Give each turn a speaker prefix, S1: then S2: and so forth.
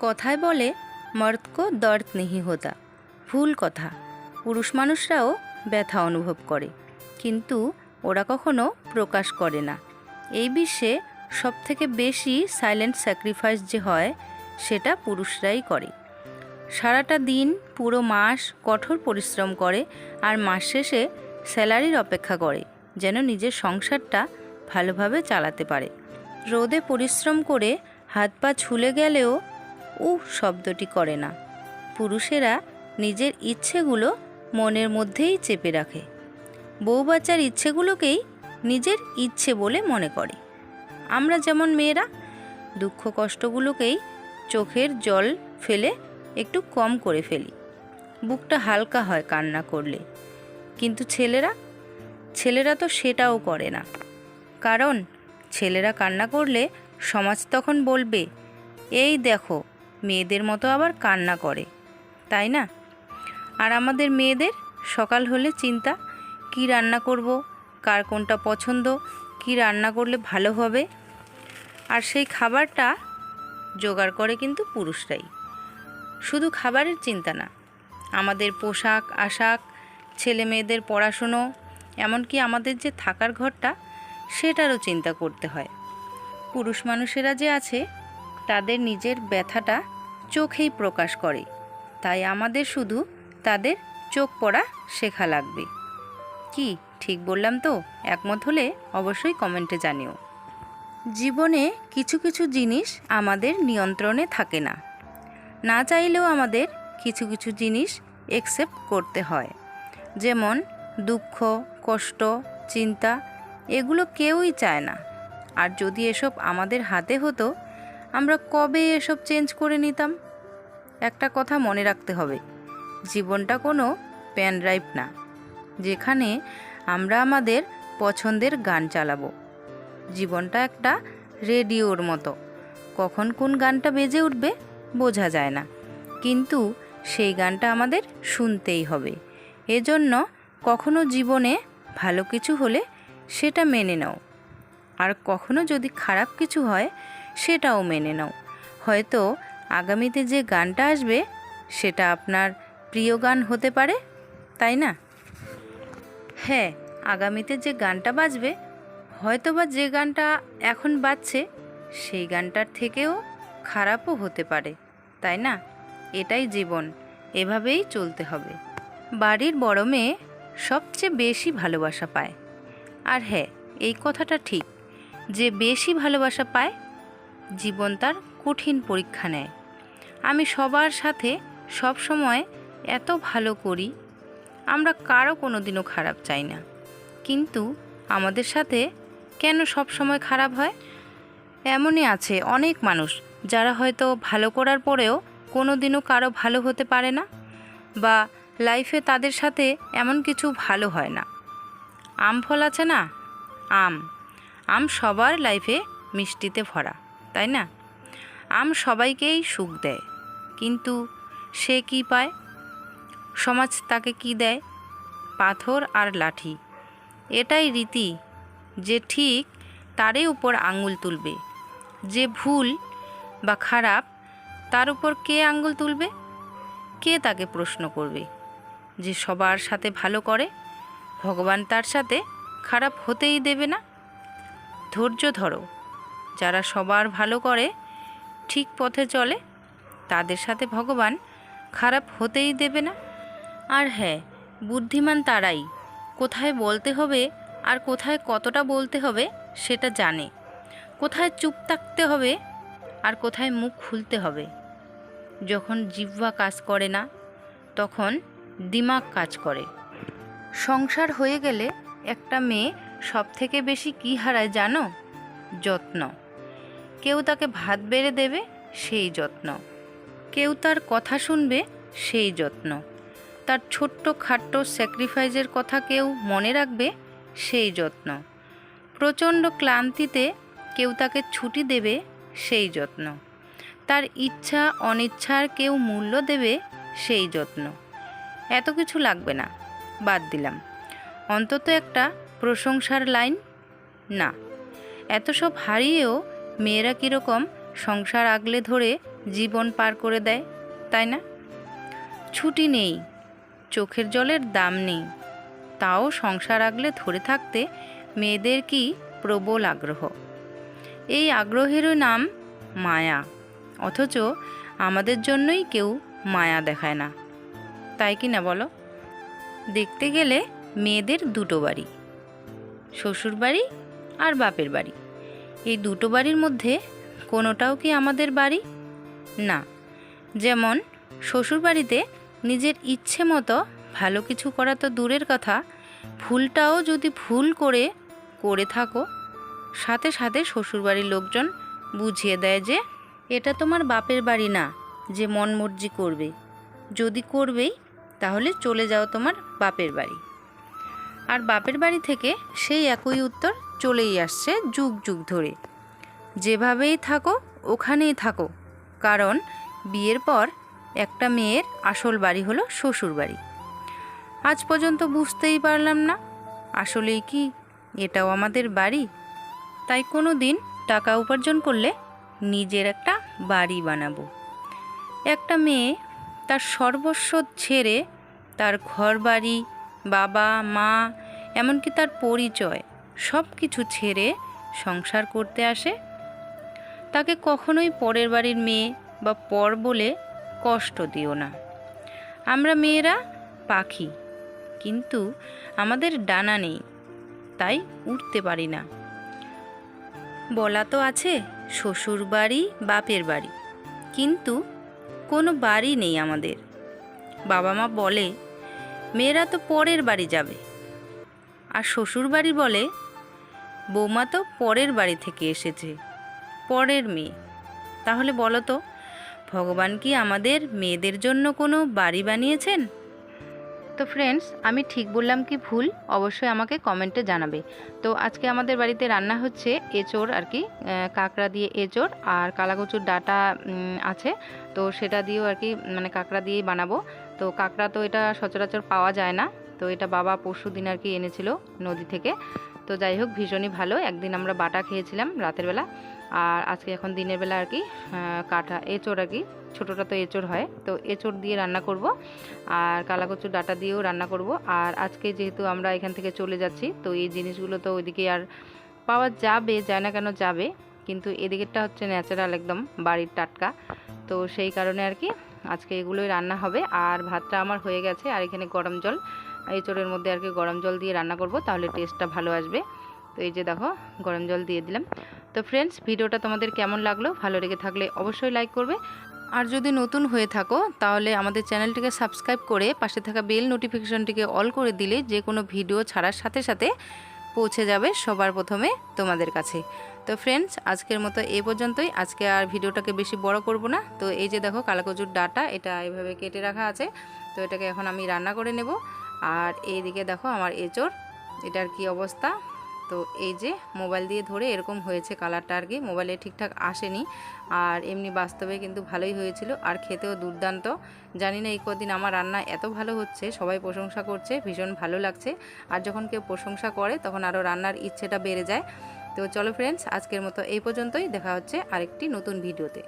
S1: কথায় বলে মর্দ কো দর্দ নেহি হোতা। ভুল কথা। পুরুষ মানুষরাও ব্যথা অনুভব করে। কিন্তু ওরা কখনো প্রকাশ করে না। এই বিশ্বে সবথেকে বেশি সাইলেন্ট স্যাক্রিফাইস যে হয়, সেটা পুরুষরাই করে। সারাটা দিন পুরো মাস কঠোর পরিশ্রম করে আর মাস শেষে স্যালারির অপেক্ষা করে, যেন নিজের সংসারটা ভালোভাবে চালাতে পারে। রোদে পরিশ্রম করে হাত পা ছুলে গেলেও উহ শব্দটি করে না। পুরুষেরা নিজের ইচ্ছেগুলো মনের মধ্যেই চেপে রাখে। বউ বাচ্চার ইচ্ছেগুলোকেই নিজের ইচ্ছে বলে মনে করে। আমরা যেমন মেয়েরা, দুঃখ কষ্টগুলোকেই চোখের জল ফেলে একটু কম করে ফেলি। বুকটা হালকা হয় কান্না করলে। কিন্তু ছেলেরা ছেলেরা তো সেটাও করে না। কারণ ছেলেরা কান্না করলে সমাজ তখন বলবে, এই দেখো মেয়েদের মতো আবার কান্না করে, তাই না? আর আমাদের মেয়েদের সকাল হলে চিন্তা, কি রান্না করব, কার কোনটা পছন্দ, কি রান্না করলে ভালো হবে? আর সেই খাবারটা জোগাড় করে কিন্তু পুরুষরাই। শুধু খাবারের চিন্তা না, আমাদের পোশাক, আশাক, ছেলে মেয়েদের পড়াশুনো, এমনকি আমাদের যে থাকার ঘরটা, সেটারও চিন্তা করতে হয়। পুরুষ মানুষেরা যে আছে তাদের নিজের ব্যথাটা চোখেই প্রকাশ করে। তাই আমাদের শুধু তাদের চোখ পড়া শেখা লাগবে। কি, ঠিক বললাম তো? একমত হলে অবশ্যই কমেন্টে জানিও। জীবনে কিছু কিছু জিনিস আমাদের নিয়ন্ত্রণে থাকে না। না চাইলেও আমাদের কিছু কিছু জিনিস একসেপ্ট করতে হয়। যেমন দুঃখ, কষ্ট, চিন্তা, এগুলো কেউই চায় না। আর যদি এসব আমাদের হাতে হতো আমরা কবে এসব চেঞ্জ করে নিতাম? একটা কথা মনে রাখতে হবে, জীবনটা কোনো প্যান ড্রাইভ না, যেখানে আমরা আমাদের পছন্দের গান চালাবো। জীবনটা একটা রেডিওর মতো, কখন কোন গানটা বেজে উঠবে বোঝা যায় না, কিন্তু সেই গানটা আমাদের শুনতেই হবে। এজন্য কখনো জীবনে ভালো কিছু হলে সেটা মেনে নাও, আর কখনো যদি খারাপ কিছু হয় সেটাও মেনে নাও। হয়তো আগামীতে যে গানটা আসবে, সেটা আপনার প্রিয় গান হতে পারে, তাই না? হ্যাঁ আগামীতে যে গানটা বাজবে, হয়তোবা যে গানটা এখন বাজছে, সেই গানটার থেকেও খারাপও হতে পারে, তাই না? এটাই জীবন, এভাবেই চলতে হবে। বাড়ির বড় মেয়ে সবচেয়ে বেশি ভালোবাসা পায়। আর হ্যাঁ এই কথাটা ঠিক, যে বেশি ভালোবাসা পায় জীবন তার কঠিন পরীক্ষা নেয়। আমি সবার সাথে সব সময় এত ভালো করি, আমরা কারও কোনো দিনও খারাপ চাই না। কিন্তু আমাদের সাথে কেন সব সময় খারাপ হয়? এমনই আছে অনেক মানুষ যারা হয়তো ভালো করার পরেও কোনো দিনও কারও ভালো হতে পারে না বা লাইফে তাদের সাথে এমন কিছু ভালো হয় না। আম ফল আছে না? আম। আম সবার লাইফে মিষ্টিতে ভরা। তাই না? আম সবাইকেই সুখ দেয়, কিন্তু সে কি পায়? সমাজ তাকে কি দেয়? পাথর আর লাঠি। এটাই রীতি যে ঠিক তারই উপর আঙুল তুলবে। যে ভুল বা খারাপ তার উপর কে আঙ্গুল তুলবে? কে তাকে প্রশ্ন করবে? যে সবার সাথে ভালো করে, ভগবান তার সাথে খারাপ হতেই দেবে না? ধৈর্য ধরো। যারা সবার ভালো করে ঠিক পথে চলে, তাদের সাথে ভগবান খারাপ হতেই দেবে না। আর হ্যাঁ বুদ্ধিমান তারাই কোথায় বলতে হবে আর কোথায় কতটা বলতে হবে সেটা জানে। কোথায় চুপ থাকতে হবে আর কোথায় মুখ খুলতে হবে। যখন জিহ্বা কাজ করে না, তখন দিমাগ কাজ করে। সংসার হয়ে গেলে একটা মেয়ে সব থেকে বেশি কী হারায় জানো? যত্ন। কেউ তাকে ভাত বেড়ে দেবে, সেই যত্ন। কেউ তার কথা শুনবে, সেই যত্ন। তার ছোট্ট খাট্ট স্যাক্রিফাইসের কথা কেউ মনে রাখবে, সেই যত্ন। প্রচণ্ড ক্লান্তিতে কেউ তাকে ছুটি দেবে, সেই যত্ন। তার ইচ্ছা, অনিচ্ছার কেউ মূল্য দেবে, সেই যত্ন। এত কিছু লাগবে না, বাদ দিলাম। অন্তত একটা প্রশংসার লাইন, না। এত সব হারিয়েও মেয়েরা কীরকম সংসার আগলে ধরে জীবন পার করে দেয়, তাই না? ছুটি নেই, চোখের জলের দাম নেই। তাও সংসার আগলে ধরে থাকতে মেয়েদের কি প্রবল আগ্রহ? এই আগ্রহেরও নাম মায়া। অথচ আমাদের জন্যই কেউ মায়া দেখায় না। তাই কি না বলো? দেখতে গেলে মেয়েদের দুটো বাড়ি শ্বশুর বাড়ি আর বাপের বাড়ি। এই দুটো বাড়ির মধ্যে কোনোটাও কি আমাদের বাড়ি? না। যেমন শ্বশুর বাড়িতে নিজের ইচ্ছে মতো ভালো কিছু করা তো দূরের কথা ভুলটাও যদি ভুল করে করে থাকো। সাথে সাথে শ্বশুরবাড়ির লোকজন বুঝিয়ে দেয় যে, এটা তোমার বাপের বাড়ি না, যে মন মর্জি করবে। যদি করবেই, তাহলে চলে যাও তোমার বাপের বাড়ি। আর বাপের বাড়ি থেকে সেই একই উত্তর চলেই আসছে যুগ যুগ ধরে। যেভাবেই থাকো, ওখানেই থাকো। কারণ বিয়ের পর একটা মেয়ের আসল বাড়ি হলো শ্বশুর বাড়ি। আজ পর্যন্ত বুঝতেই পারলাম না, আসলেই কি এটাও আমাদের বাড়ি? তাই কোনো দিন টাকা উপার্জন করলে নিজের একটা বাড়ি বানাবো। একটা মেয়ে তার সর্বস্ব ছেড়ে তার ঘর বাড়ি বাবা, মা, এমনকি তার পরিচয় সব কিছু ছেড়ে সংসার করতে আসে। তাকে কখনোই পরের বাড়ির মেয়ে বা পর বলে কষ্ট দিও না। আমরা মেয়েরা পাখি, কিন্তু আমাদের ডানা নেই, তাই উঠতে পারি না। বলা তো আছে, শ্বশুর বাড়ি, বাপের বাড়ি, কিন্তু কোনো বাড়ি নেই আমাদের। বাবা মা বলে, মেয়েরা তো পরের বাড়ি যাবে। আর শ্বশুর বাড়ি বলে বৌমা তো পরের বাড়ি থেকে এসেছে, পরের মেয়ে। তাহলে বলো তো, ভগবান কি আমাদের মেয়েদের জন্য কোনো বাড়ি বানিয়েছেন? তো ফ্রেন্ডস আমি ঠিক বললাম কি ভুল? অবশ্যই আমাকে কমেন্টে জানাবে। তো আজকে আমাদের বাড়িতে রান্না হচ্ছে এঁচোড় আর কি কাঁকড়া দিয়ে এঁচোড় আর কালাকচুর ডাটা আছে। তো সেটা দিয়েও আর কি মানে কাঁকড়া দিয়েই বানাবো। তো কাঁকড়া তো এটা সচরাচর পাওয়া যায় না। তো এটা বাবা পরশু দিন আর কি এনেছিল নদী থেকে। তো যাই হোক, ভীষণই ভালো। একদিন আমরা বাটা খেয়েছিলাম রাতের বেলা। আর আজকে এখন দিনের বেলা আর কি কাঁঠা এঁচোড় আর কি, ছোটোটা তো এঁচোড় হয়। তো এঁচোড় দিয়ে রান্না করব। আর কালাকচুর ডাটা দিয়েও রান্না করব। আর আজকে যেহেতু আমরা এখান থেকে চলে যাচ্ছি, তো এই জিনিসগুলো তো ওইদিকে আর পাওয়া যাবে, যায় না কেন যাবে। কিন্তু এদিকেরটা হচ্ছে ন্যাচারাল একদম বাড়ির টাটকা। তো সেই কারণে আর কি আজকে এগুলোই রান্না হবে। আর ভাতটা আমার হয়ে গেছে। আর এখানে গরম জল। এই চোরের মধ্যে আর কি গরম জল দিয়ে রান্না করব, তাহলে টেস্টটা ভালো আসবে। তো এই যে দেখো, গরম জল দিয়ে দিলাম। তো ফ্রেন্ডস ভিডিওটা তোমাদের কেমন লাগল? ভালো লেগে থাকলে অবশ্যই লাইক করবে। আর যদি নতুন হয়ে থাকো, তাহলে আমাদের চ্যানেলটিকে সাবস্ক্রাইব করে পাশে থাকা বেল নোটিফিকেশনটিকে অল করে দিলে যে কোনো ভিডিও ছাড়ার সাথে সাথে পৌঁছে যাবে সবার প্রথমে তোমাদের কাছে। তো ফ্রেন্ডস আজকের মতো এই পর্যন্তই। আজকে আর ভিডিওটাকে বেশি বড় করব না। তো এই যে দেখো, কালাকচুর ডাটা, এটা এইভাবে কেটে রাখা আছে। তো এটাকে এখন আমি রান্না করে নেব। আর এইদিকে দেখো আমার এঁচোড়, এটার কি অবস্থা? তো এই যে মোবাইল দিয়ে ধরে এরকম হয়েছে কালারটা আর কি, মোবাইলে ঠিকঠাক আসেনি। আর এমনি বাস্তবে কিন্তু ভালোই হয়েছিল আর খেতেও দুর্দান্ত। জানি না এই কদিন আমার রান্না এত ভালো হচ্ছে, সবাই প্রশংসা করছে, ভীষণ ভালো লাগছে। আর যখন কেউ প্রশংসা করে তখন আরও রান্নার ইচ্ছেটা বেড়ে যায়। তো চলো ফ্রেন্ডস আজকের মতো এই পর্যন্তই, দেখা হচ্ছে আরেকটি নতুন ভিডিওতে